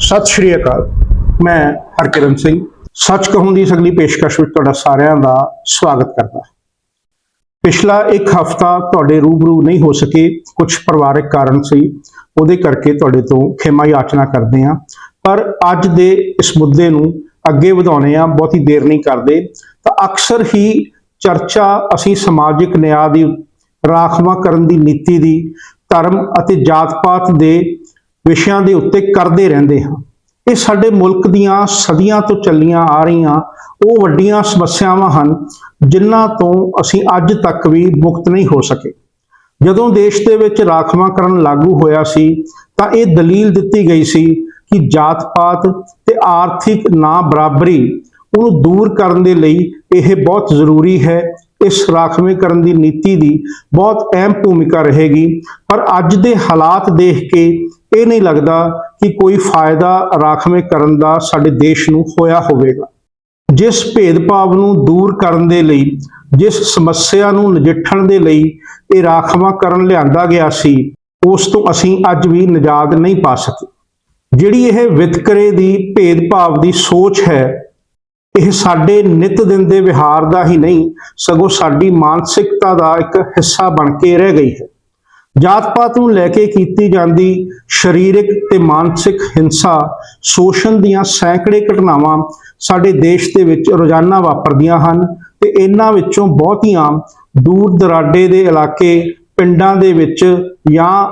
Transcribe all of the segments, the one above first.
ਸਤਿ ਸ਼੍ਰੀ ਅਕਾਲ। ਮੈਂ ਹਰਕਿਰਨ ਸਿੰਘ। ਸੱਚ ਕਹੂੰ ਦੀ ਸਗਲੀ ਪੇਸ਼ਕਸ਼ ਵਿੱਚ ਤੁਹਾਡਾ ਸਾਰਿਆਂ ਦਾ ਸਵਾਗਤ ਕਰਦਾ ਪਿਛਲਾ ਇੱਕ ਹਫਤਾ ਤੁਹਾਡੇ ਰੂਬਰੂ ਨਹੀਂ ਹੋ ਸਕੇ। ਕੁਝ ਪਰਿਵਾਰਕ ਕਾਰਨ ਸੀ। ਉਹਦੇ ਕਰਕੇ ਤੁਹਾਡੇ ਤੋਂ ਖਿਮਾ ਯਾਚਨਾ ਕਰਦੇ ਹਾਂ। ਪਰ ਅੱਜ ਦੇ ਇਸ ਮੁੱਦੇ ਨੂੰ ਅੱਗੇ ਵਧਾਉਣੇ ਆ ਬਹੁਤੀ ਦੇਰ ਨਹੀਂ ਕਰਦੇ। ਤਾਂ ਅਕਸਰ ਹੀ ਚਰਚਾ ਅਸੀਂ ਸਮਾਜਿਕ ਨਿਆਂ ਦੀ, ਰਾਖਵਾ ਕਰਨ ਦੀ ਨੀਤੀ ਦੀ, ਧਰਮ ਅਤੇ ਜਾਤ-ਪਾਤ ਦੇ ਵਿਸ਼ਿਆਂ ਦੇ ਉੱਤੇ ਕਰਦੇ ਰਹਿੰਦੇ ਹਾਂ। ਇਹ ਸਾਡੇ ਮੁਲਕ ਦੀਆਂ ਸਦੀਆਂ ਤੋਂ ਚੱਲੀਆਂ ਆ ਰਹੀਆਂ ਉਹ ਵੱਡੀਆਂ ਸਮੱਸਿਆਵਾਂ ਹਨ, ਜਿਨ੍ਹਾਂ ਤੋਂ ਅਸੀਂ ਅੱਜ ਤੱਕ ਵੀ ਮੁਕਤ ਨਹੀਂ ਹੋ ਸਕੇ। ਜਦੋਂ ਦੇਸ਼ ਦੇ ਵਿੱਚ ਰਾਖਵਾਂਕਰਨ ਲਾਗੂ ਹੋਇਆ ਸੀ, ਤਾਂ ਇਹ ਦਲੀਲ ਦਿੱਤੀ ਗਈ ਸੀ ਕਿ ਜਾਤ-ਪਾਤ ਤੇ ਆਰਥਿਕ ਨਾ ਬਰਾਬਰੀ ਉਹਨੂੰ ਦੂਰ ਕਰਨ ਦੇ ਲਈ ਇਹ ਬਹੁਤ ਜ਼ਰੂਰੀ ਹੈ। ਇਸ ਰਾਖਵੇਂਕਰਨ ਦੀ ਨੀਤੀ ਦੀ ਬਹੁਤ ਅਹਿਮ ਭੂਮਿਕਾ ਰਹੇਗੀ। ਪਰ ਅੱਜ ਦੇ ਹਾਲਾਤ ਦੇਖ ਕੇ ਇਹ ਨਹੀਂ ਲੱਗਦਾ ਕਿ ਕੋਈ ਫਾਇਦਾ ਰਾਖਵੇਂ ਕਰਨ ਦਾ ਸਾਡੇ ਦੇਸ਼ ਨੂੰ ਹੋਇਆ ਹੋਵੇਗਾ। ਜਿਸ ਭੇਦਭਾਵ ਨੂੰ ਦੂਰ ਕਰਨ ਦੇ ਲਈ, ਜਿਸ ਸਮੱਸਿਆ ਨੂੰ ਨਜਿੱਠਣ ਦੇ ਲਈ ਇਹ ਰਾਖਵਾਂਕਰਨ ਲਿਆਂਦਾ ਗਿਆ ਸੀ, ਉਸ ਤੋਂ ਅਸੀਂ ਅੱਜ ਵੀ ਨਿਜਾਤ ਨਹੀਂ ਪਾ ਸਕੇ। ਜਿਹੜੀ ਇਹ ਵਿਤਕਰੇ ਦੀ ਭੇਦਭਾਵ ਦੀ ਸੋਚ ਹੈ, ਇਹ ਸਾਡੇ ਨਿਤ ਦਿਨ ਦੇ ਵਿਹਾਰ ਦਾ ਹੀ ਨਹੀਂ, ਸਗੋਂ ਸਾਡੀ ਮਾਨਸਿਕਤਾ ਦਾ ਇੱਕ ਹਿੱਸਾ ਬਣ ਕੇ ਰਹਿ ਗਈ ਹੈ। ਜਾਤ-ਪਾਤ ਨੂੰ ਲੈ ਕੇ ਕੀਤੀ ਜਾਂਦੀ ਸਰੀਰਕ ਤੇ ਮਾਨਸਿਕ ਹਿੰਸਾ, ਸ਼ੋਸ਼ਣ ਦੀਆਂ ਸੈਂਕੜੇ ਘਟਨਾਵਾਂ ਸਾਡੇ ਦੇਸ਼ ਦੇ ਵਿੱਚ ਰੋਜ਼ਾਨਾ ਵਾਪਰਦੀਆਂ ਹਨ ਤੇ ਇਹਨਾਂ ਵਿੱਚੋਂ ਬਹੁਤੀਆਂ ਦੂਰ ਦਰਾਡੇ ਦੇ ਇਲਾਕੇ, ਪਿੰਡਾਂ ਦੇ ਵਿੱਚ ਜਾਂ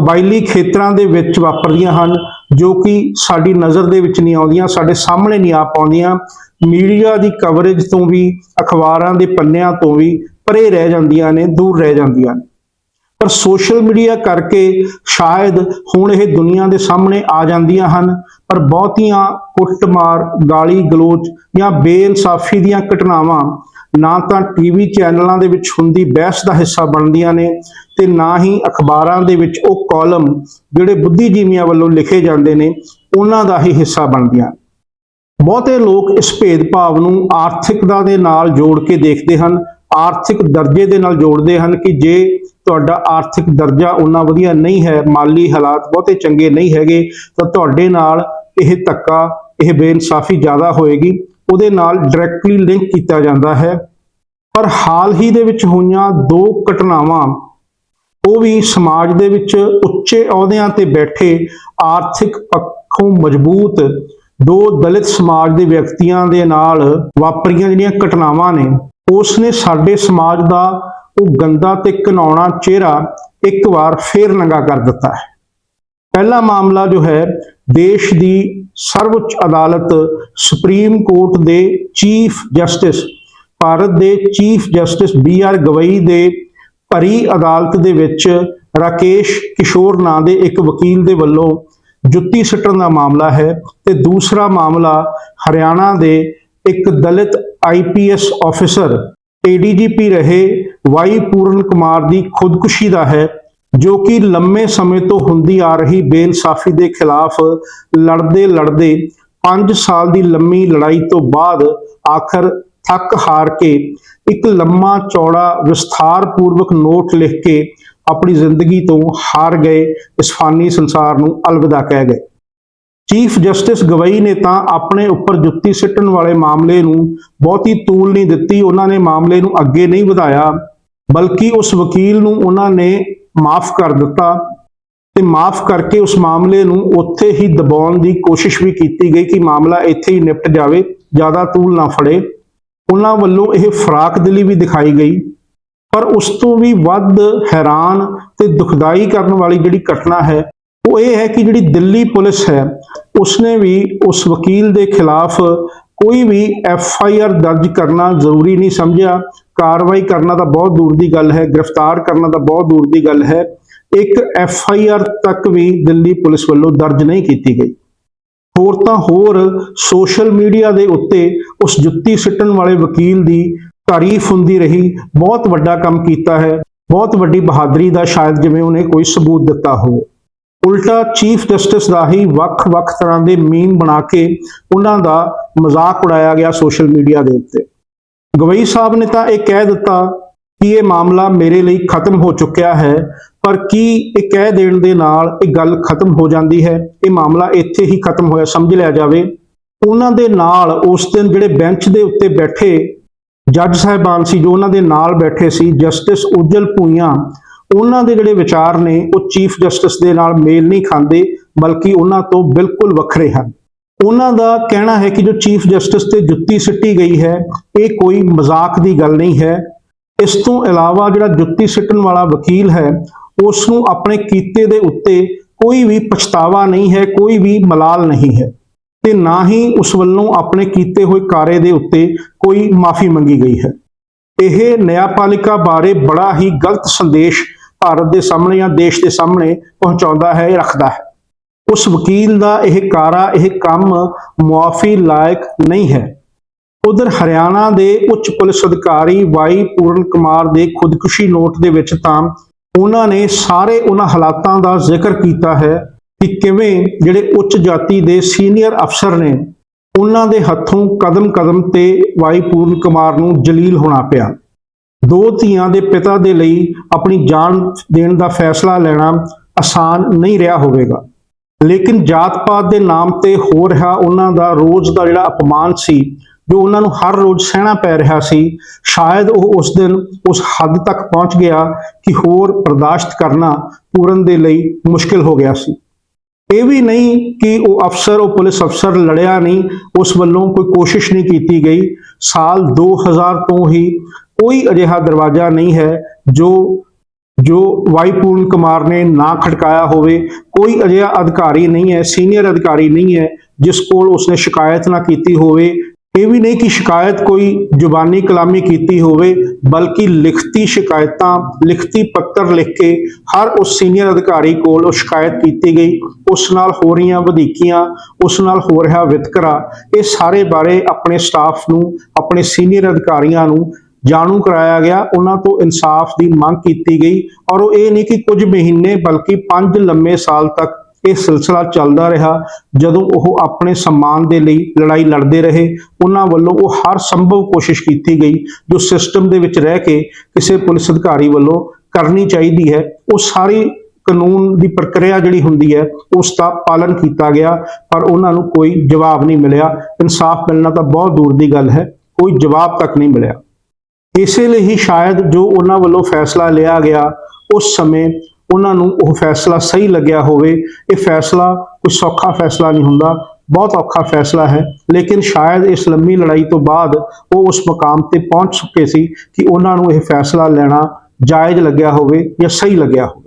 ਕਬਾਇਲੀ ਖੇਤਰਾਂ ਦੇ ਵਿੱਚ ਵਾਪਰਦੀਆਂ ਹਨ, ਜੋ ਕਿ ਸਾਡੀ ਨਜ਼ਰ ਦੇ ਵਿੱਚ ਨਹੀਂ ਆਉਂਦੀਆਂ, ਸਾਡੇ ਸਾਹਮਣੇ ਨਹੀਂ ਆ ਪਾਉਂਦੀਆਂ। ਮੀਡੀਆ ਦੀ ਕਵਰੇਜ ਤੋਂ ਵੀ, ਅਖਬਾਰਾਂ ਦੇ ਪੰਨਿਆਂ ਤੋਂ ਵੀ ਪਰੇ ਰਹਿ ਜਾਂਦੀਆਂ ਨੇ, ਦੂਰ ਰਹਿ ਜਾਂਦੀਆਂ ਨੇ। ਪਰ ਸੋਸ਼ਲ ਮੀਡੀਆ ਕਰਕੇ ਸ਼ਾਇਦ ਹੁਣ ਇਹ ਦੁਨੀਆ ਦੇ ਸਾਹਮਣੇ ਆ ਜਾਂਦੀਆਂ ਹਨ, ਪਰ ਬਹੁਤੀਆਂ ਕੁੱਟਮਾਰ, ਗਾਲੀ ਗਲੋਚ ਜਾਂ ਬੇਇਨਸਾਫੀ ਦੀਆਂ ਘਟਨਾਵਾਂ ਨਾ ਤਾਂ ਟੀਵੀ ਚੈਨਲਾਂ ਦੇ ਵਿੱਚ ਹੁੰਦੀ ਬਹਿਸ ਦਾ ਹਿੱਸਾ ਬਣਦੀਆਂ ਨੇ ਤੇ ਨਾ ਹੀ ਅਖਬਾਰਾਂ ਦੇ ਵਿੱਚ ਉਹ ਕਾਲਮ ਜਿਹੜੇ ਬੁੱਧੀਜੀਵੀਆਂ ਵੱਲੋਂ ਲਿਖੇ ਜਾਂਦੇ ਨੇ, ਉਹਨਾਂ ਦਾ ਹੀ ਹਿੱਸਾ ਬਣਦੀਆਂ। ਬਹੁਤੇ ਲੋਕ ਇਸ ਭੇਦਭਾਵ ਨੂੰ ਆਰਥਿਕਤਾ ਦੇ ਨਾਲ ਜੋੜ ਕੇ ਦੇਖਦੇ ਹਨ ਆਰਥਿਕ ਦਰਜੇ ਦੇ ਨਾਲ ਜੋੜਦੇ ਹਨ ਕਿ ਜੇ ਤੁਹਾਡਾ ਆਰਥਿਕ ਦਰਜਾ ਉਨਾ ਵਧੀਆ ਨਹੀਂ ਹੈ, ਮਾਲੀ ਹਾਲਾਤ ਬਹੁਤੇ ਚੰਗੇ ਨਹੀਂ ਹੈਗੇ, ਤਾਂ ਤੁਹਾਡੇ ਨਾਲ ਇਹ ਧੱਕਾ, ਇਹ ਬੇਇਨਸਾਫੀ ਜ਼ਿਆਦਾ ਹੋਏਗੀ। ਉਹਦੇ ਨਾਲ ਡਾਇਰੈਕਟਲੀ ਲਿੰਕ ਕੀਤਾ ਜਾਂਦਾ ਹੈ। ਪਰ ਹਾਲ ਹੀ ਦੇ ਵਿੱਚ ਹੋਈਆਂ ਦੋ ਘਟਨਾਵਾਂ, ਉਹ ਵੀ ਸਮਾਜ ਦੇ ਵਿੱਚ ਉੱਚੇ ਅਹੁਦਿਆਂ ਤੇ ਬੈਠੇ ਆਰਥਿਕ ਪੱਖੋਂ ਮਜ਼ਬੂਤ ਦੋ ਦਲਿਤ ਸਮਾਜ ਦੇ ਵਿਅਕਤੀਆਂ ਦੇ ਨਾਲ ਵਾਪਰੀਆਂ ਜਿਹੜੀਆਂ ਘਟਨਾਵਾਂ ਨੇ। ਉਸ ਨੇ ਸਾਡੇ ਸਮਾਜ ਦਾ ਉਹ ਗੰਦਾ ਤੇ ਘਿਨਾਉਣਾ ਚਿਹਰਾ ਇੱਕ ਵਾਰ ਫੇਰ ਨੰਗਾ ਕਰ ਦਿੱਤਾ ਹੈ। ਪਹਿਲਾ ਮਾਮਲਾ ਜੋ ਹੈ, ਦੇਸ਼ ਦੀ ਸਰਵਉੱਚ ਅਦਾਲਤ ਸੁਪਰੀਮ ਕੋਰਟ ਦੇ ਚੀਫ ਜਸਟਿਸ, ਭਾਰਤ ਦੇ chief justice B R Gavai ਦੇ ਭਰੀ ਅਦਾਲਤ ਦੇ ਵਿੱਚ ਰਾਕੇਸ਼ ਕਿਸ਼ੋਰ ਨਾਂ ਦੇ ਇੱਕ ਵਕੀਲ ਦੇ ਵੱਲੋਂ ਜੁੱਤੀ ਸੱਟਣ ਦਾ ਮਾਮਲਾ ਹੈ ਤੇ ਦੂਸਰਾ ਮਾਮਲਾ ਹਰਿਆਣਾ ਦੇ ਇੱਕ ਦਲਿਤ ਆਈਪੀਐਸ ਆਫੀਸਰ ਏਡੀਜੀਪੀ ਰਹੇ ਵਾਈ ਪੂਰਨ ਕੁਮਾਰ ਦੀ ਖੁਦਕੁਸ਼ੀ ਦਾ ਹੈ, ਜੋ ਕਿ ਲੰਮੇ ਸਮੇਂ ਤੋਂ ਹੁੰਦੀ ਆ ਰਹੀ ਬੇਇਨਸਾਫੀ ਦੇ ਖਿਲਾਫ ਲੜਦੇ ਲੜਦੇ 5 ਸਾਲ ਦੀ ਲੰਮੀ ਲੜਾਈ ਤੋਂ ਬਾਅਦ ਆਖਰ ਥੱਕ ਹਾਰ ਕੇ ਇੱਕ ਲੰਮਾ ਚੌੜਾ ਵਿਸਥਾਰ ਪੂਰਵਕ ਨੋਟ ਲਿਖ ਕੇ ਆਪਣੀ ਜ਼ਿੰਦਗੀ ਤੋਂ ਹਾਰ ਗਏ, ਇਸ ਫਾਨੀ ਸੰਸਾਰ ਨੂੰ ਅਲਵਿਦਾ ਕਹਿ ਗਏ। ਚੀਫ ਜਸਟਿਸ ਗਵਈ ਨੇ ਤਾਂ ਆਪਣੇ ਉੱਪਰ ਜੁੱਤੀ ਸਿੱਟਣ ਵਾਲੇ ਮਾਮਲੇ ਨੂੰ ਬਹੁਤੀ ਤੂਲ ਨਹੀਂ ਦਿੱਤੀ, ਉਹਨਾਂ ਨੇ ਮਾਮਲੇ ਨੂੰ ਅੱਗੇ ਨਹੀਂ ਵਧਾਇਆ, ਬਲਕਿ ਉਸ ਵਕੀਲ ਨੂੰ ਉਹਨਾਂ ਨੇ ਮਾਫ ਕਰ ਦਿੱਤਾ ਤੇ ਮਾਫ ਕਰਕੇ ਉਸ ਮਾਮਲੇ ਨੂੰ ਉੱਥੇ ਹੀ ਦਬਾਉਣ ਦੀ ਕੋਸ਼ਿਸ਼ ਵੀ ਕੀਤੀ ਗਈ ਕਿ ਮਾਮਲਾ ਇੱਥੇ ਹੀ ਨਿਪਟ ਜਾਵੇ, ਜ਼ਿਆਦਾ ਤੂਲ ਨਾ ਫੜੇ। ਉਹਨਾਂ ਵੱਲੋਂ ਇਹ ਫਰਾਕ ਦਿਲੀ ਵੀ ਦਿਖਾਈ ਗਈ, ਪਰ ਉਸ ਤੋਂ ਵੀ ਵੱਧ ਹੈਰਾਨ ਤੇ ਦੁਖਦਾਈ ਕਰਨ ਵਾਲੀ ਜਿਹੜੀ ਘਟਨਾ ਹੈ, ਉਹ ਇਹ ਹੈ ਕਿ ਜਿਹੜੀ ਦਿੱਲੀ ਪੁਲਿਸ ਹੈ ਉਸਨੇ ਵੀ ਉਸ ਵਕੀਲ ਦੇ ਖਿਲਾਫ ਕੋਈ ਵੀ ਐਫ ਆਈ ਆਰ ਦਰਜ ਕਰਨਾ ਜ਼ਰੂਰੀ ਨਹੀਂ ਸਮਝਿਆ। ਕਾਰਵਾਈ ਕਰਨਾ ਤਾਂ ਬਹੁਤ ਦੂਰ ਦੀ ਗੱਲ ਹੈ, ਗ੍ਰਿਫਤਾਰ ਕਰਨਾ ਤਾਂ ਬਹੁਤ ਦੂਰ ਦੀ ਗੱਲ ਹੈ। ਇੱਕ ਐਫ ਆਈ ਆਰ ਤੱਕ ਵੀ ਦਿੱਲੀ ਪੁਲਿਸ ਵੱਲੋਂ ਦਰਜ ਨਹੀਂ ਕੀਤੀ ਗਈ। ਹੋਰ ਤਾਂ ਹੋਰ ਸੋਸ਼ਲ ਮੀਡੀਆ ਦੇ ਉੱਤੇ ਉਸ ਜੁੱਤੀ ਸਿੱਟਣ ਵਾਲੇ ਵਕੀਲ ਦੀ ਤਾਰੀਫ ਹੁੰਦੀ ਰਹੀ। ਬਹੁਤ ਵੱਡਾ ਕੰਮ ਕੀਤਾ ਹੈ। ਬਹੁਤ ਵੱਡੀ ਬਹਾਦਰੀ ਦਾ ਸ਼ਾਇਦ ਜਿਵੇਂ ਉਹਨੇ ਕੋਈ ਸਬੂਤ ਦਿੱਤਾ ਹੋਵੇ। ਉਲਟਾ ਚੀਫ ਜਸਟਿਸ ਦਾ ਹੀ ਵੱਖ-ਵੱਖ ਤਰ੍ਹਾਂ ਦੇ ਮੀਮ ਬਣਾ ਕੇ ਉਹਨਾਂ ਦਾ ਮਜ਼ਾਕ ਉਡਾਇਆ ਗਿਆ ਸੋਸ਼ਲ ਮੀਡੀਆ ਦੇ ਉੱਤੇ। ਗਵਈ ਸਾਹਿਬ ਨੇ ਤਾਂ ਇਹ ਕਹਿ ਦਿੱਤਾ ਕਿ ਇਹ ਮਾਮਲਾ ਮੇਰੇ ਲਈ ਖਤਮ ਹੋ ਚੁੱਕਿਆ ਹੈ, ਪਰ ਕੀ ਇਹ ਕਹਿ ਦੇਣ ਦੇ ਨਾਲ ਇਹ ਗੱਲ ਖਤਮ ਹੋ ਜਾਂਦੀ ਹੈ? ਇਹ ਮਾਮਲਾ ਇੱਥੇ ਹੀ ਖਤਮ ਹੋਇਆ, ਸਮਝ ਲਿਆ ਜਾਵੇ। ਉਹਨਾਂ ਦੇ ਨਾਲ ਉਸ ਦਿਨ ਜਿਹੜੇ ਬੈਂਚ ਦੇ ਉੱਤੇ ਬੈਠੇ ਜੱਜ ਸਾਹਿਬਾਨ ਸੀ, ਜੋ ਉਹਨਾਂ ਦੇ ਨਾਲ ਬੈਠੇ ਸੀ, ਜਸਟਿਸ ਉਜਲ ਭੂਈਆਂ ਉਹਨਾਂ ਦੇ ਜਿਹੜੇ ਵਿਚਾਰ ਨੇ, ਉਹ ਚੀਫ ਜਸਟਿਸ ਦੇ ਨਾਲ ਮੇਲ ਨਹੀਂ ਖਾਂਦੇ, ਬਲਕਿ ਉਹਨਾਂ ਤੋਂ ਬਿਲਕੁਲ ਵੱਖਰੇ ਹਨ। ਉਹਨਾਂ ਦਾ ਕਹਿਣਾ ਹੈ ਕਿ ਜੋ ਚੀਫ ਜਸਟਿਸ ਤੇ ਜੁੱਤੀ ਸਿੱਟੀ ਗਈ ਹੈ, ਇਹ ਕੋਈ ਮਜ਼ਾਕ ਦੀ ਗੱਲ ਨਹੀਂ ਹੈ। ਇਸ ਤੋਂ ਇਲਾਵਾ ਜਿਹੜਾ ਜੁੱਤੀ ਸਿੱਟਣ ਵਾਲਾ ਵਕੀਲ ਹੈ ਉਸ ਨੂੰ ਆਪਣੇ ਕੀਤੇ ਦੇ ਉੱਤੇ ਕੋਈ ਵੀ ਪਛਤਾਵਾ ਨਹੀਂ ਹੈ, ਕੋਈ ਵੀ ਮਲਾਲ ਨਹੀਂ ਹੈ। ਤੇ ਨਾ ਹੀ ਉਸ ਵੱਲੋਂ ਆਪਣੇ ਕੀਤੇ ਹੋਏ ਕਾਰੇ ਦੇ ਉੱਤੇ ਕੋਈ ਮਾਫੀ ਮੰਗੀ ਗਈ ਹੈ। ਇਹ ਨਿਆਂਪਾਲਿਕਾ ਬਾਰੇ ਬੜਾ ਹੀ ਗਲਤ ਸੰਦੇਸ਼ ਭਾਰਤ ਦੇ ਸਾਹਮਣੇ ਜਾਂ ਦੇਸ਼ ਦੇ ਸਾਹਮਣੇ ਪਹੁੰਚਾਉਂਦਾ ਹੈ, ਰੱਖਦਾ ਹੈ। ਉਸ ਵਕੀਲ ਦਾ ਇਹ ਕਾਰਾ, ਇਹ ਕੰਮ ਮੁਆਫੀ ਲਾਇਕ ਨਹੀਂ ਹੈ। ਉਧਰ ਹਰਿਆਣਾ ਦੇ ਉੱਚ ਪੁਲਿਸ ਅਧਿਕਾਰੀ ਵਾਈ ਪੂਰਨ ਕੁਮਾਰ ਦੇ ਖੁਦਕੁਸ਼ੀ ਨੋਟ ਦੇ ਵਿੱਚ ਤਾਂ ਉਹਨਾਂ ਨੇ ਸਾਰੇ ਉਹਨਾਂ ਹਾਲਾਤਾਂ ਦਾ ਜ਼ਿਕਰ ਕੀਤਾ ਹੈ ਕਿ ਕਿਵੇਂ ਜਿਹੜੇ ਉੱਚ ਜਾਤੀ ਦੇ ਸੀਨੀਅਰ ਅਫਸਰ ਨੇ ਉਹਨਾਂ ਦੇ ਹੱਥੋਂ ਕਦਮ-ਕਦਮ ਤੇ ਵਾਈ ਪੂਰਨ ਕੁਮਾਰ ਨੂੰ ਜਲੀਲ ਹੋਣਾ ਪਿਆ। ਦੋ ਧੀਆਂ ਦੇ ਪਿਤਾ ਦੇ ਲਈ ਆਪਣੀ ਜਾਨ ਦੇਣ ਦਾ ਫੈਸਲਾ ਲੈਣਾ ਆਸਾਨ ਨਹੀਂ ਰਿਹਾ ਹੋਵੇਗਾ। ਲੇਕਿਨ ਜਾਤ ਪਾਤ ਦੇ ਨਾਮ ਤੇ ਹੋ ਰਿਹਾ ਉਹਨਾਂ ਦਾ ਰੋਜ਼ ਦਾ ਜਿਹੜਾ ਅਪਮਾਨ ਸੀ, ਜੋ ਉਹਨਾਂ ਨੂੰ ਹਰ ਰੋਜ਼ ਸਹਿਣਾ ਪੈ ਰਿਹਾ ਸੀ, ਸ਼ਾਇਦ ਉਹ ਉਸ ਦਿਨ ਉਸ ਹੱਦ ਤੱਕ ਪਹੁੰਚ ਗਿਆ ਕਿ ਹੋਰ ਬਰਦਾਸ਼ਤ ਕਰਨਾ ਪੂਰਨ ਦੇ ਲਈ ਮੁਸ਼ਕਿਲ ਹੋ ਗਿਆ ਸੀ। ਇਹ ਵੀ ਨਹੀਂ ਕਿ ਉਹ ਅਫਸਰ, ਉਹ ਪੁਲਿਸ ਅਫਸਰ ਲੜਿਆ ਨਹੀਂ, ਉਸ ਵੱਲੋਂ ਕੋਈ ਕੋਸ਼ਿਸ਼ ਨਹੀਂ ਕੀਤੀ ਗਈ। ਸਾਲ 2000 ਤੋਂ ਹੀ ਕੋਈ ਅਜਿਹਾ ਦਰਵਾਜ਼ਾ ਨਹੀਂ ਹੈ ਜੋ ਜੋ ਵਾਈਪੂਰਨ ਕੁਮਾਰ ਨੇ ਨਾ ਖੜਕਾਇਆ ਹੋਵੇ। ਕੋਈ ਅਜਿਹਾ ਅਧਿਕਾਰੀ ਨਹੀਂ ਹੈ, ਸੀਨੀਅਰ ਅਧਿਕਾਰੀ ਨਹੀਂ ਹੈ, ਜਿਸ ਕੋਲ ਉਸਨੇ ਸ਼ਿਕਾਇਤ ਨਾ ਕੀਤੀ ਹੋਵੇ। ਇਹ ਵੀ ਨਹੀਂ ਕਿ ਸ਼ਿਕਾਇਤ ਕੋਈ ਜ਼ੁਬਾਨੀ ਕਲਾਮੀ ਕੀਤੀ ਹੋਵੇ, ਬਲਕਿ ਲਿਖਤੀ ਸ਼ਿਕਾਇਤਾਂ, ਲਿਖਤੀ ਪੱਤਰ ਲਿਖ ਕੇ ਹਰ ਉਸ ਸੀਨੀਅਰ ਅਧਿਕਾਰੀ ਕੋਲ ਉਹ ਸ਼ਿਕਾਇਤ ਕੀਤੀ ਗਈ, ਉਸ ਨਾਲ ਹੋ ਰਹੀਆਂ ਵਧੀਕੀਆਂ, ਉਸ ਨਾਲ ਹੋ ਰਿਹਾ ਵਿਤਕਰਾ, ਇਹ ਸਾਰੇ ਬਾਰੇ ਆਪਣੇ ਸਟਾਫ ਨੂੰ, ਆਪਣੇ ਸੀਨੀਅਰ ਅਧਿਕਾਰੀਆਂ ਨੂੰ ਜਾਣੂ ਕਰਾਇਆ ਗਿਆ। ਉਹਨਾਂ ਤੋਂ ਇਨਸਾਫ ਦੀ ਮੰਗ ਕੀਤੀ ਗਈ। ਔਰ ਉਹ ਇਹ ਨਹੀਂ ਕਿ ਕੁਝ ਮਹੀਨੇ, ਬਲਕਿ 5 ਲੰਮੇ ਸਾਲ ਤੱਕ ਇਹ ਸਿਲਸਿਲਾ ਚੱਲਦਾ ਰਿਹਾ। ਜਦੋਂ ਉਹ ਆਪਣੇ ਸਨਮਾਨ ਦੇ ਲਈ ਲੜਾਈ ਲੜਦੇ ਰਹੇ, ਉਹਨਾਂ ਵੱਲੋਂ ਉਹ ਹਰ ਸੰਭਵ ਕੋਸ਼ਿਸ਼ ਕੀਤੀ ਗਈ ਜੋ ਸਿਸਟਮ ਦੇ ਵਿੱਚ ਰਹਿ ਕੇ ਕਿਸੇ ਪੁਲਿਸ ਅਧਿਕਾਰੀ ਵੱਲੋਂ ਕਰਨੀ ਚਾਹੀਦੀ ਹੈ। ਉਹ ਸਾਰੀ ਕਾਨੂੰਨ ਦੀ ਪ੍ਰਕਿਰਿਆ ਜਿਹੜੀ ਹੁੰਦੀ ਹੈ, ਉਸ ਦਾ ਪਾਲਣ ਕੀਤਾ ਗਿਆ, ਪਰ ਉਹਨਾਂ ਨੂੰ ਕੋਈ ਜਵਾਬ ਨਹੀਂ ਮਿਲਿਆ। ਇਨਸਾਫ ਮਿਲਣਾ ਤਾਂ ਬਹੁਤ ਦੂਰ ਦੀ ਗੱਲ ਹੈ, ਕੋਈ ਜਵਾਬ ਤੱਕ ਨਹੀਂ ਮਿਲਿਆ। ਇਸੇ ਲਈ ਹੀ ਸ਼ਾਇਦ ਜੋ ਉਹਨਾਂ ਵੱਲੋਂ ਫੈਸਲਾ ਲਿਆ ਗਿਆ, ਉਸ ਸਮੇਂ ਉਹਨਾਂ ਨੂੰ ਉਹ ਫੈਸਲਾ ਸਹੀ ਲੱਗਿਆ ਹੋਵੇ। ਇਹ ਫੈਸਲਾ ਕੋਈ ਸੌਖਾ ਫੈਸਲਾ ਨਹੀਂ ਹੁੰਦਾ, ਬਹੁਤ ਔਖਾ ਫੈਸਲਾ ਹੈ। ਲੇਕਿਨ ਸ਼ਾਇਦ ਇਸ ਲੰਮੀ ਲੜਾਈ ਤੋਂ ਬਾਅਦ ਉਹ ਉਸ ਮਕਾਮ ਤੇ ਪਹੁੰਚ ਚੁੱਕੇ ਸੀ ਕਿ ਉਹਨਾਂ ਨੂੰ ਇਹ ਫੈਸਲਾ ਲੈਣਾ ਜਾਇਜ਼ ਲੱਗਿਆ ਹੋਵੇ ਜਾਂ ਸਹੀ ਲੱਗਿਆ ਹੋਵੇ।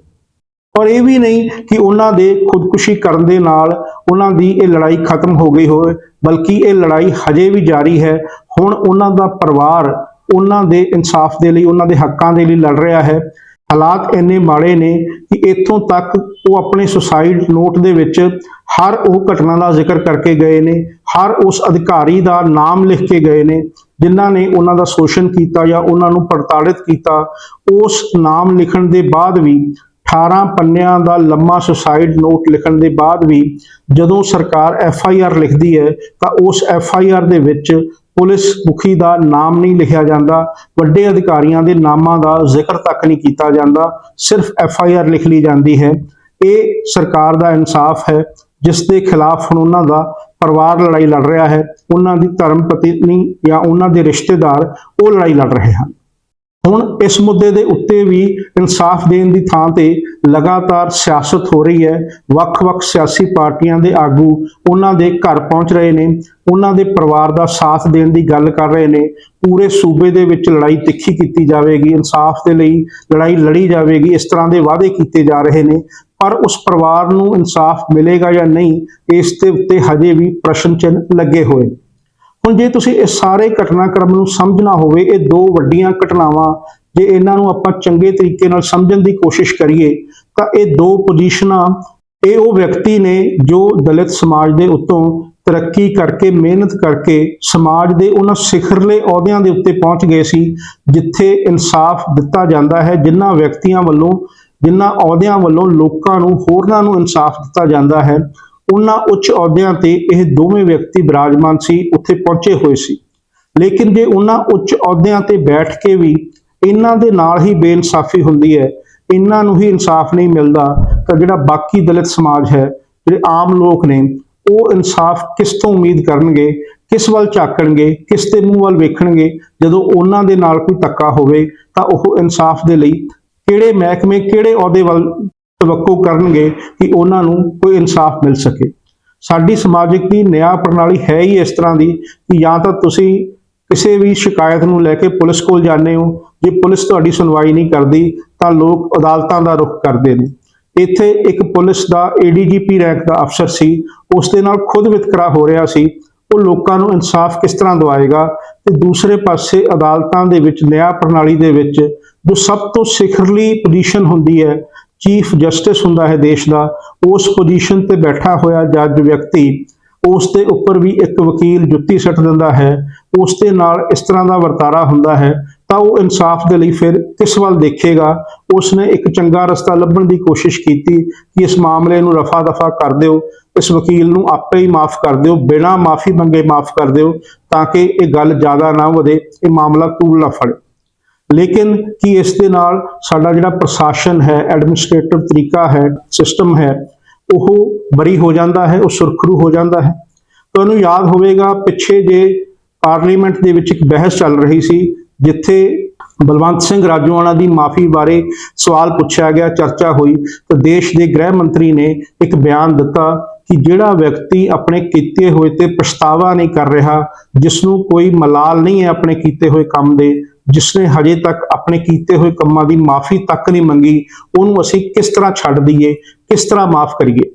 ਔਰ ਇਹ ਵੀ ਨਹੀਂ ਕਿ ਉਹਨਾਂ ਦੇ ਖੁਦਕੁਸ਼ੀ ਕਰਨ ਦੇ ਨਾਲ ਉਹਨਾਂ ਦੀ ਇਹ ਲੜਾਈ ਖਤਮ ਹੋ ਗਈ ਹੋਵੇ, ਬਲਕਿ ਇਹ ਲੜਾਈ ਹਜੇ ਵੀ ਜਾਰੀ ਹੈ। ਹੁਣ ਉਹਨਾਂ ਦਾ ਪਰਿਵਾਰ ਉਹਨਾਂ ਦੇ ਇਨਸਾਫ ਦੇ ਲਈ, ਉਹਨਾਂ ਦੇ ਹੱਕਾਂ ਦੇ ਲਈ ਲੜ ਰਿਹਾ ਹੈ। ਹਾਲਾਤ ਇੰਨੇ ਮਾੜੇ ਨੇ ਕਿ ਇੱਥੋਂ ਤੱਕ ਉਹ ਆਪਣੇ ਸੁਸਾਈਡ ਨੋਟ ਦੇ ਵਿੱਚ ਹਰ ਉਹ ਘਟਨਾ ਦਾ ਜ਼ਿਕਰ ਕਰਕੇ ਗਏ ਨੇ, ਹਰ ਉਸ ਅਧਿਕਾਰੀ ਦਾ ਨਾਮ ਲਿਖ ਕੇ ਗਏ ਨੇ, ਜਿਨ੍ਹਾਂ ਨੇ ਉਹਨਾਂ ਦਾ ਸ਼ੋਸ਼ਣ ਕੀਤਾ ਜਾਂ ਉਹਨਾਂ ਨੂੰ ਪ੍ਰਤਾੜਿਤ ਕੀਤਾ, ਉਸ ਨਾਮ ਲਿਖਣ ਦੇ ਬਾਅਦ ਵੀ 18 ਪੰਨਿਆਂ ਦਾ ਲੰਮਾ ਸੁਸਾਈਡ ਨੋਟ ਲਿਖਣ ਦੇ ਬਾਅਦ ਵੀ, ਜਦੋਂ ਸਰਕਾਰ ਐਫ ਆਈ ਆਰ ਲਿਖਦੀ ਹੈ, ਤਾਂ ਉਸ ਐਫ ਆਈ ਆਰ ਦੇ ਵਿੱਚ ਪੁਲਿਸ ਮੁਖੀ ਦਾ ਨਾਮ ਨਹੀਂ ਲਿਖਿਆ ਜਾਂਦਾ, ਵੱਡੇ ਅਧਿਕਾਰੀਆਂ ਦੇ ਨਾਮਾਂ ਦਾ ਜ਼ਿਕਰ ਤੱਕ ਨਹੀਂ ਕੀਤਾ ਜਾਂਦਾ, ਸਿਰਫ ਐਫ ਆਈ ਆਰ ਲਿਖ ਲਈ ਜਾਂਦੀ ਹੈ। ਇਹ ਸਰਕਾਰ ਦਾ ਇਨਸਾਫ ਹੈ, ਜਿਸ ਦੇ ਖਿਲਾਫ ਹੁਣ ਉਹਨਾਂ ਦਾ ਪਰਿਵਾਰ ਲੜਾਈ ਲੜ ਰਿਹਾ ਹੈ, ਉਹਨਾਂ ਦੀ ਧਰਮ ਪਤਨੀ ਜਾਂ ਉਹਨਾਂ ਦੇ ਰਿਸ਼ਤੇਦਾਰ ਉਹ ਲੜਾਈ ਲੜ ਰਹੇ ਹਨ। ਹੁਣ ਇਸ ਮੁੱਦੇ ਦੇ ਉੱਤੇ ਵੀ ਇਨਸਾਫ ਦੇਣ ਦੀ ਥਾਂ ਤੇ ਲਗਾਤਾਰ ਸਿਆਸਤ ਹੋ ਰਹੀ ਹੈ। ਵੱਖ-ਵੱਖ ਸਿਆਸੀ ਪਾਰਟੀਆਂ ਦੇ ਆਗੂ ਉਹਨਾਂ ਦੇ ਘਰ ਪਹੁੰਚ ਰਹੇ ਨੇ। ਉਹਨਾਂ ਦੇ ਪਰਿਵਾਰ ਦਾ ਸਾਥ ਦੇਣ ਦੀ ਗੱਲ ਕਰ ਰਹੇ ਨੇ। ਪੂਰੇ ਸੂਬੇ ਦੇ ਵਿੱਚ ਲੜਾਈ ਤਿੱਖੀ ਕੀਤੀ ਜਾਵੇਗੀ। ਇਨਸਾਫ ਦੇ ਲਈ ਲੜਾਈ ਲੜੀ ਜਾਵੇਗੀ। ਇਸ ਤਰ੍ਹਾਂ ਦੇ ਵਾਅਦੇ ਕੀਤੇ ਜਾ ਰਹੇ ਨੇ। ਪਰ ਉਸ ਪਰਿਵਾਰ ਨੂੰ ਇਨਸਾਫ ਮਿਲੇਗਾ ਜਾਂ ਨਹੀਂ, ਇਸ ਦੇ ਉੱਤੇ ਹਜੇ ਵੀ ਪ੍ਰਸ਼ਨ ਚਿੰਨ੍ਹ ਲੱਗੇ ਹੋਏ। ਨੇ ਹੁਣ ਜੇ ਤੁਸੀਂ ਇਹ ਸਾਰੇ ਘਟਨਾਕ੍ਰਮ ਨੂੰ ਸਮਝਣਾ ਹੋਵੇ, ਇਹ ਦੋ ਵੱਡੀਆਂ ਘਟਨਾਵਾਂ, ਜੇ ਇਹਨਾਂ ਨੂੰ ਆਪਾਂ ਚੰਗੇ ਤਰੀਕੇ ਨਾਲ ਸਮਝਣ ਦੀ ਕੋਸ਼ਿਸ਼ ਕਰੀਏ, ਤਾਂ ਇਹ ਦੋ ਪੋਜੀਸ਼ਨਾਂ ਇਹ ਉਹ ਵਿਅਕਤੀ ਨੇ ਜੋ ਦਲਿਤ ਸਮਾਜ ਦੇ ਉੱਤੋਂ ਤਰੱਕੀ ਕਰਕੇ, ਮਿਹਨਤ ਕਰਕੇ ਸਮਾਜ ਦੇ ਉਹਨਾਂ ਸਿਖਰਲੇ ਅਹੁਦਿਆਂ ਦੇ ਉੱਤੇ ਪਹੁੰਚ ਗਏ ਸੀ, ਜਿੱਥੇ ਇਨਸਾਫ ਦਿੱਤਾ ਜਾਂਦਾ ਹੈ, ਜਿਨ੍ਹਾਂ ਵਿਅਕਤੀਆਂ ਵੱਲੋਂ, ਜਿਨ੍ਹਾਂ ਅਹੁਦਿਆਂ ਵੱਲੋਂ ਲੋਕਾਂ ਨੂੰ, ਹੋਰਨਾਂ ਨੂੰ ਇਨਸਾਫ ਦਿੱਤਾ ਜਾਂਦਾ ਹੈ। ਉਹਨਾਂ ਉੱਚ ਅਹੁਦਿਆਂ ਤੇ ਇਹ ਦੋਵੇਂ ਵਿਅਕਤੀ ਬਿਰਾਜਮਾਨ ਸੀ, ਉੱਥੇ ਪਹੁੰਚੇ ਹੋਏ ਸੀ। ਲੇਕਿਨ ਜੇ ਉਹਨਾਂ ਉੱਚ ਅਹੁਦਿਆਂ ਤੇ ਬੈਠ ਕੇ ਵੀ ਇਹਨਾਂ ਦੇ ਨਾਲ ਹੀ ਬੇਇਨਸਾਫੀ ਹੁੰਦੀ ਹੈ, ਇਹਨਾਂ ਨੂੰ ਹੀ ਇਨਸਾਫ ਨਹੀਂ ਮਿਲਦਾ, ਤਾਂ ਜਿਹੜਾ ਬਾਕੀ ਦਲਿਤ ਸਮਾਜ ਹੈ, ਜਿਹੜੇ ਆਮ ਲੋਕ ਨੇ, ਉਹ ਇਨਸਾਫ ਕਿਸ ਤੋਂ ਉਮੀਦ ਕਰਨਗੇ, ਕਿਸ ਵੱਲ ਝਾਕਣਗੇ, ਕਿਸ ਦੇ ਮੂੰਹ ਵੱਲ ਵੇਖਣਗੇ, ਜਦੋਂ ਉਹਨਾਂ ਦੇ ਨਾਲ ਕੋਈ ਧੱਕਾ ਹੋਵੇ, ਤਾਂ ਉਹ ਇਨਸਾਫ ਦੇ ਲਈ ਕਿਹੜੇ ਮਹਿਕਮੇ, ਕਿਹੜੇ ਅਹੁਦੇ ਵੱਲ ਤਵੱਕੋ ਕਰਨਗੇ ਕਿ ਉਹਨਾਂ ਨੂੰ ਕੋਈ ਇਨਸਾਫ ਮਿਲ ਸਕੇ। ਸਾਡੀ ਸਮਾਜਿਕ ਦੀ ਨਿਆਂ ਪ੍ਰਣਾਲੀ ਹੈ ਹੀ ਇਸ ਤਰ੍ਹਾਂ ਦੀ ਕਿ ਜਾਂ ਤਾਂ ਤੁਸੀਂ ਕਿਸੇ ਵੀ ਸ਼ਿਕਾਇਤ ਨੂੰ ਲੈ ਕੇ ਪੁਲਿਸ ਕੋਲ ਜਾਂਦੇ ਹੋ, ਜੇ ਪੁਲਿਸ ਤੁਹਾਡੀ ਸੁਣਵਾਈ ਨਹੀਂ ਕਰਦੀ ਤਾਂ ਲੋਕ ਅਦਾਲਤਾਂ ਦਾ ਰੁਖ ਕਰਦੇ ਨੇ। ਇੱਥੇ ਇੱਕ ਪੁਲਿਸ ਦਾ ਏਡੀਜੀਪੀ ਰੈਂਕ ਦਾ ਅਫਸਰ ਸੀ ਉਸ ਦੇ ਨਾਲ ਖੁਦ ਵਿਤਕਰਾ ਹੋ ਰਿਹਾ ਸੀ। ਉਹ ਲੋਕਾਂ ਨੂੰ ਇਨਸਾਫ ਕਿਸ ਤਰ੍ਹਾਂ ਦਵਾਏਗਾ ਤੇ ਦੂਸਰੇ ਪਾਸੇ ਅਦਾਲਤਾਂ ਦੇ ਵਿੱਚ ਨਿਆਂ ਪ੍ਰਣਾਲੀ ਦੇ ਵਿੱਚ ਜੋ ਸਭ ਤੋਂ ਸਿਖਰਲੀ ਪੋਜੀਸ਼ਨ ਹੁੰਦੀ ਹੈ ਚੀਫ ਜਸਟਿਸ ਹੁੰਦਾ ਹੈ ਦੇਸ਼ ਦਾ, ਉਸ ਪੋਜੀਸ਼ਨ ਤੇ ਬੈਠਾ ਹੋਇਆ ਜੱਜ ਵਿਅਕਤੀ, ਉਸ ਦੇ ਉੱਪਰ ਵੀ ਇੱਕ ਵਕੀਲ ਜੁੱਤੀ ਸੱਟ ਦਿੰਦਾ ਹੈ, ਉਸ ਦੇ ਨਾਲ ਇਸ ਤਰ੍ਹਾਂ ਦਾ ਵਰਤਾਰਾ ਹੁੰਦਾ ਹੈ, ਤਾਂ ਉਹ ਇਨਸਾਫ ਦੇ ਲਈ ਫਿਰ ਕਿਸ ਵੱਲ ਦੇਖੇਗਾ? ਉਸ ਨੇ ਇੱਕ ਚੰਗਾ ਰਸਤਾ ਲੱਭਣ ਦੀ ਕੋਸ਼ਿਸ਼ ਕੀਤੀ ਕਿ ਇਸ ਮਾਮਲੇ ਨੂੰ ਰਫਾ ਦਫਾ ਕਰ ਦਿਓ, ਇਸ ਵਕੀਲ ਨੂੰ ਆਪੇ ਹੀ ਮਾਫ ਕਰ ਦਿਓ, ਬਿਨਾਂ ਮਾਫੀ ਮੰਗੇ ਮਾਫ ਕਰ ਦਿਓ, ਤਾਂ ਕਿ ਇਹ ਗੱਲ ਜ਼ਿਆਦਾ ਨਾ ਵਧੇ, ਇਹ ਮਾਮਲਾ ਤੂਲ ਨਾ ਫੜੇ। ਲੇਕਿਨ ਕੀ ਇਸ ਦੇ ਨਾਲ ਸਾਡਾ ਜਿਹੜਾ ਪ੍ਰਸ਼ਾਸਨ ਹੈ ਐਡਮਿਨਿਸਟ੍ਰੇਟਿਵ ਤਰੀਕਾ ਹੈ ਸਿਸਟਮ ਹੈ, ਉਹ ਬਰੀ ਹੋ ਜਾਂਦਾ ਹੈ, ਉਹ ਸੁਰਖਰੂ ਹੋ ਜਾਂਦਾ ਹੈ। ਤੁਹਾਨੂੰ ਯਾਦ ਹੋਵੇਗਾ, ਪਿੱਛੇ ਜੇ ਪਾਰਲੀਮੈਂਟ ਦੇ ਵਿੱਚ ਇੱਕ ਬਹਿਸ ਚੱਲ ਰਹੀ ਸੀ, ਜਿੱਥੇ ਬਲਵੰਤ ਸਿੰਘ ਰਾਜੂਆਣਾ ਦੀ ਮਾਫੀ ਬਾਰੇ ਸਵਾਲ ਪੁੱਛਿਆ ਗਿਆ, ਚਰਚਾ ਹੋਈ, ਤਾਂ ਦੇਸ਼ ਦੇ ਗ੍ਰਹਿ ਮੰਤਰੀ ਨੇ ਇੱਕ ਬਿਆਨ ਦਿੱਤਾ ਕਿ ਜਿਹੜਾ ਵਿਅਕਤੀ ਆਪਣੇ ਕੀਤੇ ਹੋਏ ਤੇ ਪਛਤਾਵਾ ਨਹੀਂ ਕਰ ਰਿਹਾ ਜਿਸ ਨੂੰ ਕੋਈ ਮਲਾਲ ਨਹੀਂ ਹੈ ਆਪਣੇ ਕੀਤੇ ਹੋਏ ਕੰਮ ਦੇ ਜਿਸਨੇ ਹਜੇ ਤੱਕ ਆਪਣੇ ਕੀਤੇ ਹੋਏ ਕੰਮਾਂ ਦੀ ਮਾਫੀ ਤੱਕ ਨਹੀਂ ਮੰਗੀ, ਉਹਨੂੰ ਅਸੀਂ ਕਿਸ ਤਰ੍ਹਾਂ ਛੱਡ ਦਈਏ, ਕਿਸ ਤਰ੍ਹਾਂ ਮਾਫ ਕਰੀਏ?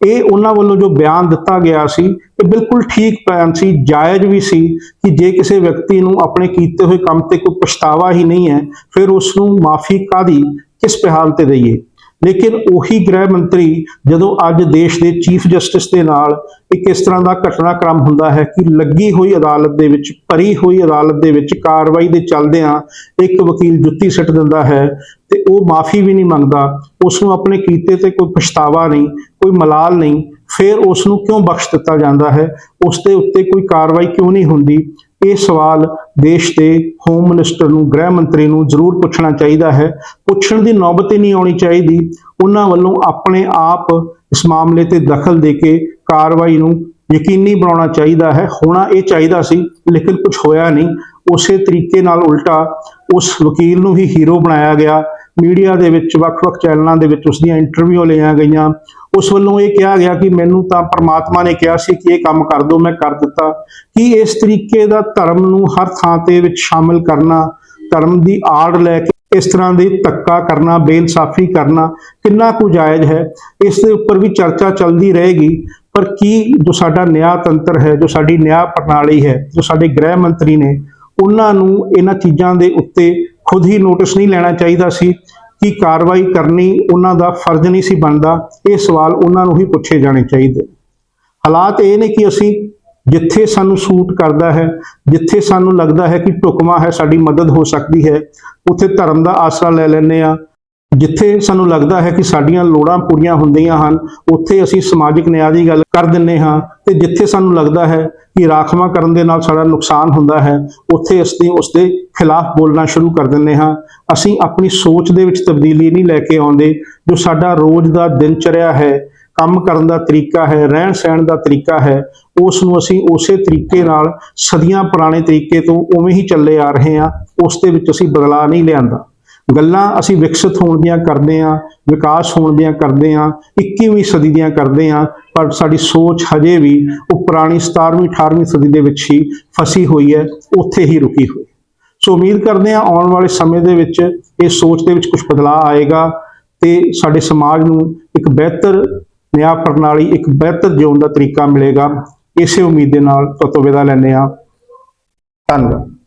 ਇਹ ਉਹਨਾਂ ਵੱਲੋਂ ਜੋ ਬਿਆਨ ਦਿੱਤਾ ਗਿਆ ਸੀ, ਇਹ ਬਿਲਕੁਲ ਠੀਕ ਬਿਆਨ ਸੀ, ਜਾਇਜ਼ ਵੀ ਸੀ ਕਿ ਜੇ ਕਿਸੇ ਵਿਅਕਤੀ ਨੂੰ ਆਪਣੇ ਕੀਤੇ ਹੋਏ ਕੰਮ ਤੇ ਕੋਈ ਪਛਤਾਵਾ ਹੀ ਨਹੀਂ ਹੈ, ਫਿਰ ਉਸ ਨੂੰ ਮਾਫੀ ਕਾਦੀ ਕਿਸ ਪਿਹਾਲ ਤੇ ਦਈਏ? ਲੇਕਿਨ ਉਹੀ ਗ੍ਰਹਿ ਮੰਤਰੀ ਜਦੋਂ ਅੱਜ ਦੇਸ਼ ਦੇ ਚੀਫ ਜਸਟਿਸ ਦੇ ਨਾਲ ਇੱਕ ਇਸ ਤਰ੍ਹਾਂ ਦਾ ਘਟਨਾਕ੍ਰਮ ਹੁੰਦਾ ਹੈ ਕਿ ਲੱਗੀ ਹੋਈ ਅਦਾਲਤ ਦੇ ਵਿੱਚ, ਭਰੀ ਹੋਈ ਅਦਾਲਤ ਦੇ ਵਿੱਚ ਕਾਰਵਾਈ ਦੇ ਚੱਲਦਿਆਂ ਇੱਕ ਵਕੀਲ ਜੁੱਤੀ ਸਿੱਟ ਦਿੰਦਾ ਹੈ ਤੇ ਉਹ ਮਾਫੀ ਵੀ ਨਹੀਂ ਮੰਗਦਾ ਉਸ ਨੂੰ ਆਪਣੇ ਕੀਤੇ ਤੇ ਕੋਈ ਪਛਤਾਵਾ ਨਹੀਂ, ਕੋਈ ਮਲਾਲ ਨਹੀਂ, ਫਿਰ ਉਸ ਨੂੰ ਕਿਉਂ ਬਖਸ਼ ਦਿੱਤਾ ਜਾਂਦਾ ਹੈ? ਉਸ ਦੇ ਉੱਤੇ ਕੋਈ ਕਾਰਵਾਈ ਕਿਉਂ ਨਹੀਂ ਹੁੰਦੀ? ਇਹ ਸਵਾਲ ਦੇਸ਼ ਦੇ ਹੋਮ ਮਿਨਿਸਟਰ ਨੂੰ ਗ੍ਰਹਿ ਮੰਤਰੀ ਨੂੰ ਜ਼ਰੂਰ ਪੁੱਛਣਾ ਚਾਹੀਦਾ ਹੈ। ਪੁੱਛਣ ਦੀ ਨੌਬਤ ਹੀ ਨਹੀਂ ਆਉਣੀ ਚਾਹੀਦੀ। ਉਹਨਾਂ ਵੱਲੋਂ ਆਪਣੇ ਆਪ ਇਸ ਮਾਮਲੇ ਤੇ ਦਖਲ ਦੇ ਕੇ ਕਾਰਵਾਈ ਨੂੰ ਯਕੀਨੀ ਬਣਾਉਣਾ ਚਾਹੀਦਾ ਹੈ। ਹੋਣਾ ਇਹ ਚਾਹੀਦਾ ਸੀ, ਲੇਕਿਨ ਕੁਝ ਹੋਇਆ ਨਹੀਂ। ਉਸੇ ਤਰੀਕੇ ਨਾਲ ਉਲਟਾ ਉਸ ਵਕੀਲ ਨੂੰ ਹੀ ਹੀਰੋ ਬਣਾਇਆ ਗਿਆ। ਮੀਡੀਆ ਦੇ ਵਿੱਚ ਵੱਖ-ਵੱਖ ਚੈਨਲਾਂ ਦੇ ਵਿੱਚ ਉਸ ਦੀਆਂ ਇੰਟਰਵਿਊ ਲਈਆਂ ਗਈਆਂ। ਉਸ ਵੱਲੋਂ ਇਹ ਕਿਹਾ ਗਿਆ ਕਿ ਮੈਨੂੰ ਤਾਂ ਪਰਮਾਤਮਾ ਨੇ ਕਿਹਾ ਸੀ ਕਿ ਇਹ ਕੰਮ ਕਰ ਦਿਓ, ਮੈਂ ਕਰ ਦਿੱਤਾ। ਕਿ ਇਸ ਤਰੀਕੇ ਦਾ ਧਰਮ ਨੂੰ ਹਰ ਥਾਂ ਤੇ ਵਿੱਚ ਸ਼ਾਮਿਲ ਕਰਨਾ, ਧਰਮ ਦੀ ਆੜ ਲੈ ਕੇ ਇਸ ਤਰ੍ਹਾਂ ਦੇ ਧੱਕਾ ਕਰਨਾ, ਬੇਇਨਸਾਫੀ ਕਰਨਾ ਕਿੰਨਾ ਕੁ ਜਾਇਜ਼ ਹੈ, ਇਸ ਦੇ ਉੱਪਰ ਵੀ ਚਰਚਾ ਚੱਲਦੀ ਰਹੇਗੀ। ਪਰ ਕੀ ਜੋ ਸਾਡਾ ਨਿਆਂ ਤੰਤਰ ਹੈ, ਜੋ ਸਾਡੀ ਨਿਆਂ ਪ੍ਰਣਾਲੀ ਹੈ, ਜੋ ਸਾਡੇ ਗ੍ਰਹਿ ਮੰਤਰੀ ਨੇ, ਉਹਨਾਂ ਨੂੰ ਇਹਨਾਂ ਚੀਜ਼ਾਂ ਦੇ ਉੱਤੇ ਖੁਦ ਹੀ ਨੋਟਿਸ ਨਹੀਂ ਲੈਣਾ ਚਾਹੀਦਾ ਸੀ। ਕਿ ਕਾਰਵਾਈ ਕਰਨੀ, ਉਹਨਾਂ ਦਾ ਫਰਜ਼ ਨਹੀਂ ਸੀ ਬਣਦਾ, ਇਹ ਸਵਾਲ ਉਹਨਾਂ ਨੂੰ ਹੀ ਪੁੱਛੇ ਜਾਣੇ ਚਾਹੀਦੇ। ਹਾਲਾਤ ਇਹ ਨੇ ਕਿ ਅਸੀਂ ਜਿੱਥੇ ਸਾਨੂੰ ਸੂਟ ਕਰਦਾ ਹੈ, ਜਿੱਥੇ ਸਾਨੂੰ ਲੱਗਦਾ ਹੈ ਕਿ ਢੁਕਵਾਂ ਹੈ, ਸਾਡੀ ਮਦਦ ਹੋ ਸਕਦੀ ਹੈ, ਉੱਥੇ ਧਰਮ ਦਾ ਆਸਰਾ ਲੈ ਲੈਂਦੇ ਆ ਜਿੱਥੇ ਸਾਨੂੰ ਲੱਗਦਾ ਹੈ ਕਿ ਸਾਡੀਆਂ ਲੋੜਾਂ ਪੂਰੀਆਂ ਹੁੰਦੀਆਂ ਹਨ, ਉੱਥੇ ਅਸੀਂ ਸਮਾਜਿਕ ਨਿਆਂ ਦੀ ਗੱਲ ਕਰ ਦਿੰਨੇ ਹਾਂ ਤੇ ਜਿੱਥੇ ਸਾਨੂੰ ਲੱਗਦਾ ਹੈ ਕਿ ਰਾਖਵਾਂ ਕਰਨ ਦੇ ਨਾਲ ਸਾਡਾ ਨੁਕਸਾਨ ਹੁੰਦਾ ਹੈ, ਉੱਥੇ ਅਸੀਂ ਉਸ ਦੇ ਖਿਲਾਫ ਬੋਲਣਾ ਸ਼ੁਰੂ ਕਰ ਦਿੰਨੇ ਹਾਂ। ਅਸੀਂ ਆਪਣੀ ਸੋਚ ਦੇ ਵਿੱਚ ਤਬਦੀਲੀ ਨਹੀਂ ਲੈ ਕੇ ਆਉਂਦੇ, ਜੋ ਸਾਡਾ ਰੋਜ਼ ਦਾ ਦਿਨਚਰਿਆ ਹੈ, ਕੰਮ ਕਰਨ ਦਾ ਤਰੀਕਾ ਹੈ, ਰਹਿਣ ਸਹਿਣ ਦਾ ਤਰੀਕਾ ਹੈ, ਉਸ ਨੂੰ ਅਸੀਂ ਉਸੇ ਤਰੀਕੇ ਨਾਲ ਸਦੀਆਂ ਪੁਰਾਣੇ ਤਰੀਕੇ ਤੋਂ ਉਵੇਂ ਹੀ ਚੱਲੇ ਆ ਰਹੇ ਹਾਂ, ਉਸ ਦੇ ਵਿੱਚ ਅਸੀਂ ਬਦਲਾਅ ਨਹੀਂ ਲਿਆਂਦਾ। ਗੱਲਾਂ ਅਸੀਂ ਵਿਕਸਿਤ ਹੋਣ ਦੀਆਂ ਕਰਦੇ ਹਾਂ, ਵਿਕਾਸ ਹੋਣ ਦੀਆਂ ਕਰਦੇ ਹਾਂ 21ਵੀਂ ਸਦੀ ਦੀਆਂ ਕਰਦੇ ਹਾਂ, ਪਰ ਸਾਡੀ ਸੋਚ ਹਜੇ ਵੀ ਉਹ ਪੁਰਾਣੀ 17ਵੀਂ 18ਵੀਂ ਸਦੀ ਦੇ ਵਿੱਚ ਹੀ ਫਸੀ ਹੋਈ ਹੈ, ਉੱਥੇ ਹੀ ਰੁਕੀ ਹੋਈ ਸੋ ਉਮੀਦ ਕਰਦੇ ਹਾਂ ਆਉਣ ਵਾਲੇ ਸਮੇਂ ਦੇ ਵਿੱਚ ਇਹ ਸੋਚ ਦੇ ਵਿੱਚ ਕੁਝ ਬਦਲਾਅ ਆਏਗਾ ਤੇ ਸਾਡੇ ਸਮਾਜ ਨੂੰ ਇੱਕ ਬਿਹਤਰ ਨਿਆਂ ਪ੍ਰਣਾਲੀ, ਇੱਕ ਬਿਹਤਰ ਜਿਉਣ ਦਾ ਤਰੀਕਾ ਮਿਲੇਗਾ। ਇਸੇ ਉਮੀਦ ਦੇ ਨਾਲ ਤੋਂ ਵਿਦਾ ਲੈਂਦੇ ਹਾਂ। ਧੰਨਵਾਦ।